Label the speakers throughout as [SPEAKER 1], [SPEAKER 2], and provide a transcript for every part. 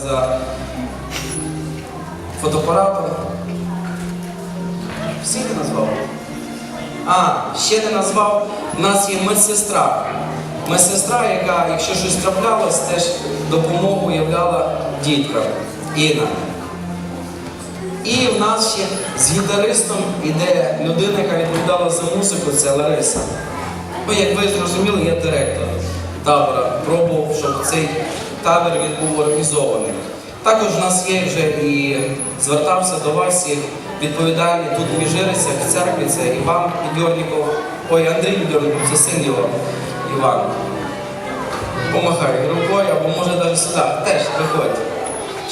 [SPEAKER 1] за фотоапаратом. Всі не назвав? А, ще не назвав. У нас є медсестра. Медсестра, яка, якщо щось траплялось, теж допомогу являла діткам. Інна. І в нас ще з гітаристом іде людина, яка відповідала за музику, це Лариса. Ну, як ви зрозуміли, я директор табора. Пробував, щоб цей табір він був організований. Також в нас є вже і звертався до вас і відповідальний тут в Міжирицях, в церкві, це Іван Підьорніков, ой, Андрій Підьорніков, це син його, Іван. Помахай рукою, або може навіть сюди. Теж виходь,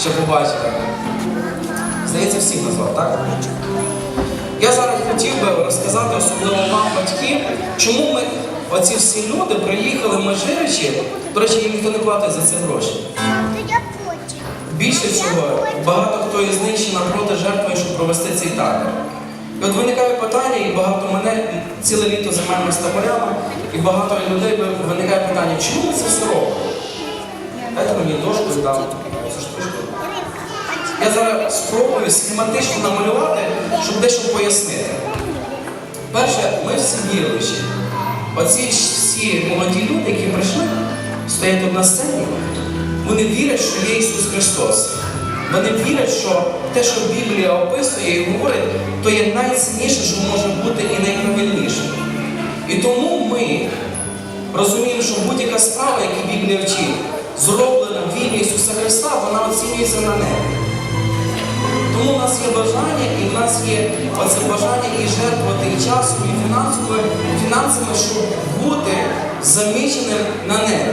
[SPEAKER 1] щоб побачити. Здається, всіх назвав, так? Я зараз хотів би розказати, особливо вам, батьки, чому ми, оці всі люди, приїхали в Межиричі, до речі, їм ніхто не платить за це гроші. Більше цього, багато хто із них ще напроти жертвує, щоб провести цей табір. І от виникає питання, і багато мене ціле літо займаємося таборями, і багато людей виникає питання, чому ми це все робимо? Дайте мені дошку і дам. Я зараз спробую схематично намалювати, щоб дещо пояснити. Перше, ми всі віруючі. Оці всі молоді люди, які прийшли, стоять тут на сцені, вони вірять, що є Ісус Христос. Вони вірять, що те, що Біблія описує і говорить, то є найцінніше, що може бути і найправильніше. І тому ми розуміємо, що будь-яка справа, яку Біблія вчить, зроблена в ім'я Ісуса Христа, вона оцінюється на небі. Тому в нас є бажання, і в нас є оце бажання і жертвувати і часом, і фінансовими, фінансами, щоб бути заміченим на небі.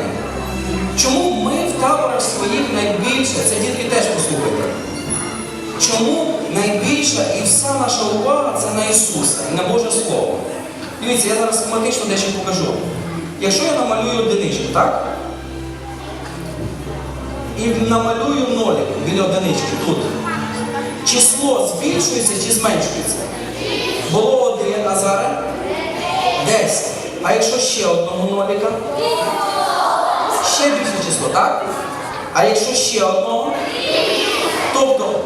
[SPEAKER 1] Чому ми в таборах своїх найбільше, це дітки теж послухайте. Чому найбільша і вся наша увага це на Ісуса і на Боже Слово? Дивіться, я зараз схематично дещо покажу. Якщо я намалюю одиничку, так? І намалюю нолик біля одинички тут. Число збільшується чи зменшується? Було один, а зараз 10. А якщо ще одного ноліка? Ще більше число, так? А якщо ще одного? Тобто,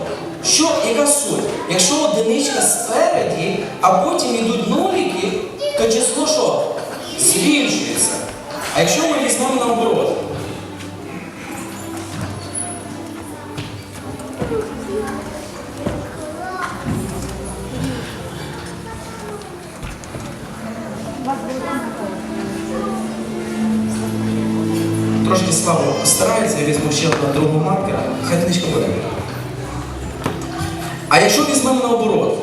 [SPEAKER 1] що, яка суть? Якщо одиничка спереді, а потім йдуть ноліки, то число що? Збільшується. А якщо ми візьмемо наоборот? Трошки слабо старається, я візьму ще одного другого маркера, хай книжка буде. А якщо візьмемо наоборот,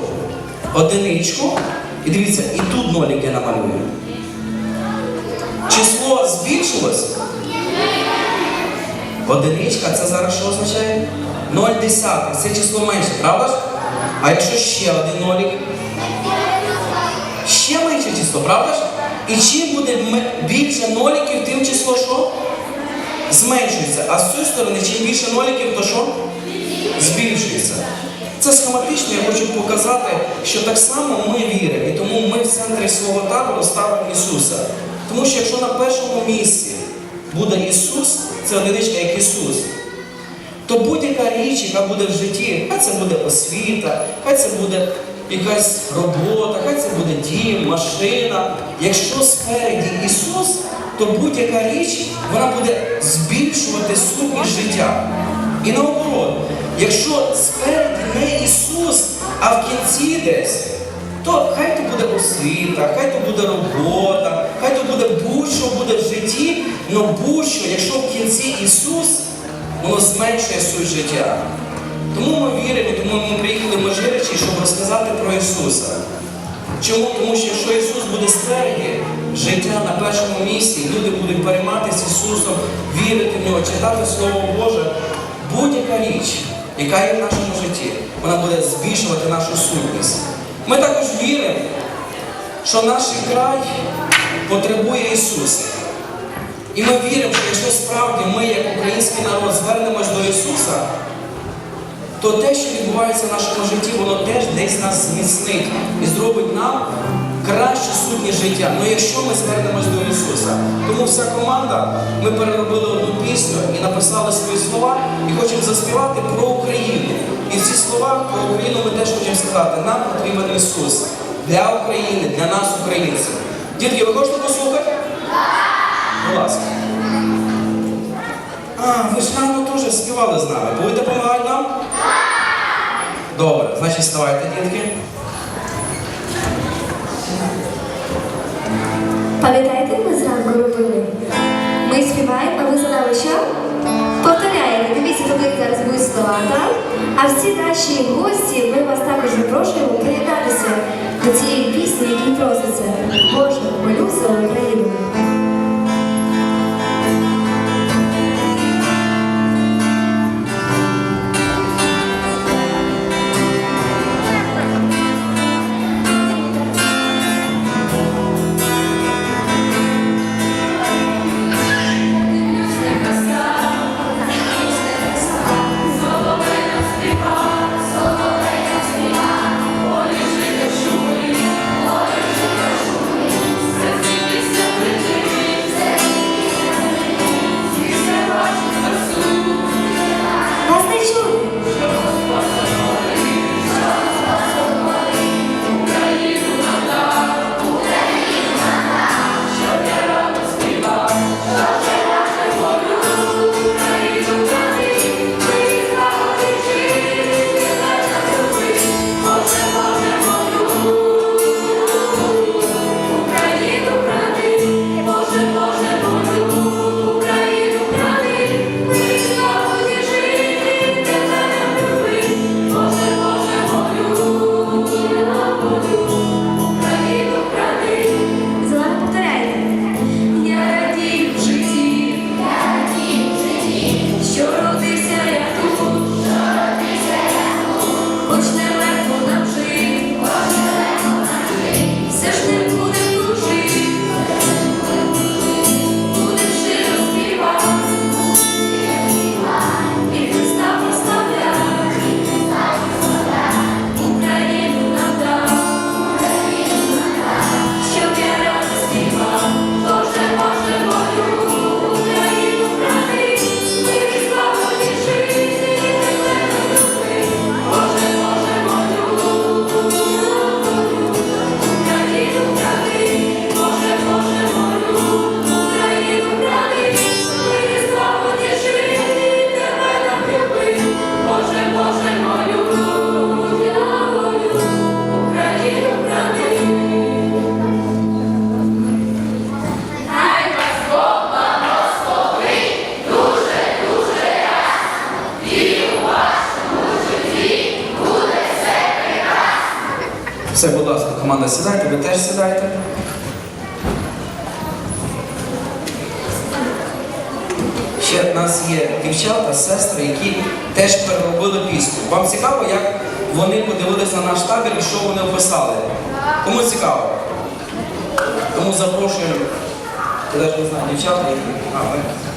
[SPEAKER 1] одиничку, і дивіться, і тут нолик я намалюю. Число збільшилось? Одиничка, це зараз що означає? 0 десятих, це число менше, правда ж? А якщо ще один нолик? Ще менше число, правда ж? І чим буде більше ноликів, тим число що? Зменшується. А з цієї сторони, чим більше ноликів, то що? Збільшується. Це схематично я хочу показати, що так само ми віримо. І тому ми в центрі свого табору ставимо Ісуса. Тому що якщо на першому місці буде Ісус, це одиничка як Ісус, то будь-яка річ, яка буде в житті, хай це буде освіта, хай це буде якась робота, хай це буде дім, машина. Якщо спереді Ісус, то будь-яка річ вона буде збільшувати сутність життя. І наоборот, якщо спереді не Ісус, а в кінці десь, то хай то буде освіта, хай то буде робота, хай то буде будь-що буде в житті, але будь-що, якщо в кінці Ісус, воно зменшує суть життя. Тому ми віримо, тому ми приїхали в Межиричі, щоб розказати про Ісуса. Чому? Тому що якщо Ісус буде спереді, життя на першому місці, люди будуть перейматися Ісусом, вірити в нього, читати Слово Боже, будь-яка річ, яка є в нашому житті, вона буде збільшувати нашу сутність. Ми також віримо, що наш край потребує Ісуса. І ми віримо, що якщо справді ми, як український народ, звернемось до Ісуса, то те, що відбувається в нашому житті, воно теж десь нас зміцнить і зробить нам кращу сутність життя. Ну якщо ми звернемось до Ісуса. Тому вся команда, ми переробили одну пісню і написали свої слова, і хочемо заспівати про Україну. І ці слова про Україну ми теж хочемо сказати. Нам потрібен Ісус для України, для нас, українців. Дітки, ви хочете послухати? Будь ласка. А, ви ж рано теж співали з нами. Будете допомагати нам? Добре, значить вставайте, дітки.
[SPEAKER 2] Пам'ятаєте, ми зранку робили? Ми співаємо, а ви за нами що? Повторяєте, дивіться, туди зараз будуть слова, так? А всі наші гості, ми вас також запрошуємо приєднатися Все,
[SPEAKER 1] будь ласка, команда, сідайте, ви теж сідайте. Ще в нас є дівчата, сестри, які теж переробили пісню. Вам цікаво, як вони подивилися на наш табір і що вони описали? Кому цікаво? Тому запрошуємо, я навіть не знаю, дівчата, які.